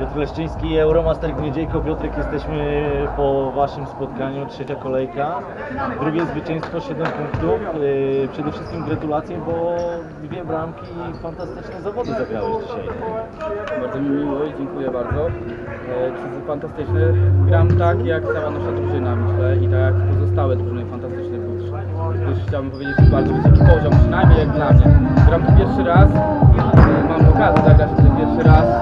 Piotr Leszczyński, Euromaster Gniedziejko. Piotrek, jesteśmy po Waszym spotkaniu, trzecia kolejka. Drugie zwycięstwo, 7 punktów. Yy, Przede wszystkim gratulacje, bo dwie bramki i fantastyczne zawody zagrałeś dzisiaj. Bardzo mi miło i dziękuję bardzo. E, Wszyscy fantastyczne. Gram tak jak cała nasza drużyna myślę i tak jak pozostałe drużyny fantastyczne. Też chciałbym powiedzieć, że bardzo wysoki poziom, przynajmniej jak dla mnie. Gram tu pierwszy raz, e, mam okazję zagrać tutaj pierwszy raz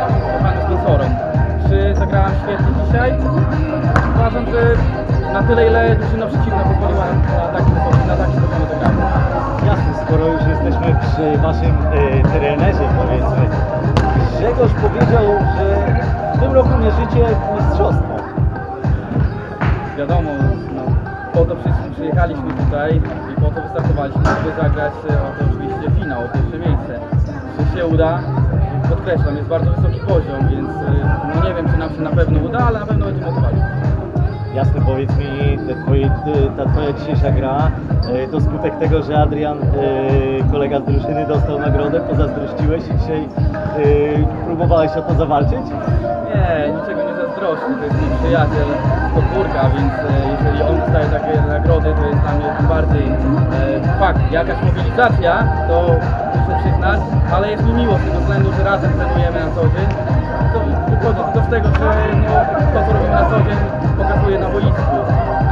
Naszym kochanym sponsorom. Czy zagrałem świetnie dzisiaj? Uważam, że na tyle, ile drużyna przeciwna pozwoliła na taki sposób, na taki sposób zagramy. Jasne, skoro już jesteśmy przy Waszym yy, trenerze, powiedzmy. Grzegorz powiedział, że w tym roku mierzycie w mistrzostwach. Wiadomo, no, po to wszyscy przyjechaliśmy tutaj i po to wystartowaliśmy, żeby zagrać e, o to oczywiście finał, o pierwsze miejsce. Czy się uda? Podkreślam, jest bardzo wysoki poziom, więc e, no nie wiem, czy nam się na pewno uda, ale na pewno będziemy walczyć. Jasne, powiedz mi, te twoje, ta twoja dzisiejsza gra e, to skutek tego, że Adrian, e, kolega z drużyny, dostał nagrodę, pozazdrościłeś i dzisiaj próbowałeś o to zawalczyć? Nie, niczego nie zazdroszczę, to jest mój przyjaciel z podwórka, więc jeżeli on dostaje takie nagrody, to jest dla mnie bardziej fakt. Jakaś mobilizacja, to muszę przyznać, ale jest mi miło z tego względu, że razem trenujemy na co dzień. To wychodzi tylko z tego, że no, to co robimy na co dzień pokazuje na boisku.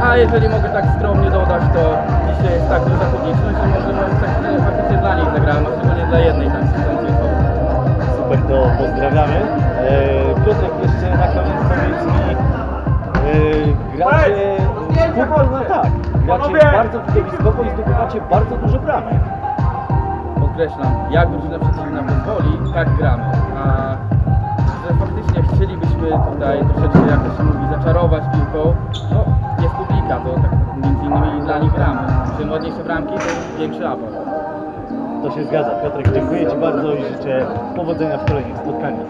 A jeżeli mogę tak skromnie dodać, to dzisiaj jest tak duża publiczność, że może tak, e, faktycznie dla nich zagrałem, a szczególnie dla jednej tam. Super, to pozdrawiamy. E, Piotrek, jeszcze na koniec powiedz mi, e, gracie futbol, no tak, gracie bardzo widowiskowo i zdobywacie bardzo dużo bramek. Podkreślam, jak drużyna przeciwna pozwoli, tak gramy. A że faktycznie chcielibyśmy tutaj troszeczkę, jak to się mówi, zaczarować piłką, no jest publika, to tak między innymi dla nich gramy. Czym ładniejsze bramki, to większy apel. To się zgadza. Piotrek, dziękuję Ci bardzo i życzę powodzenia w kolejnych spotkaniach.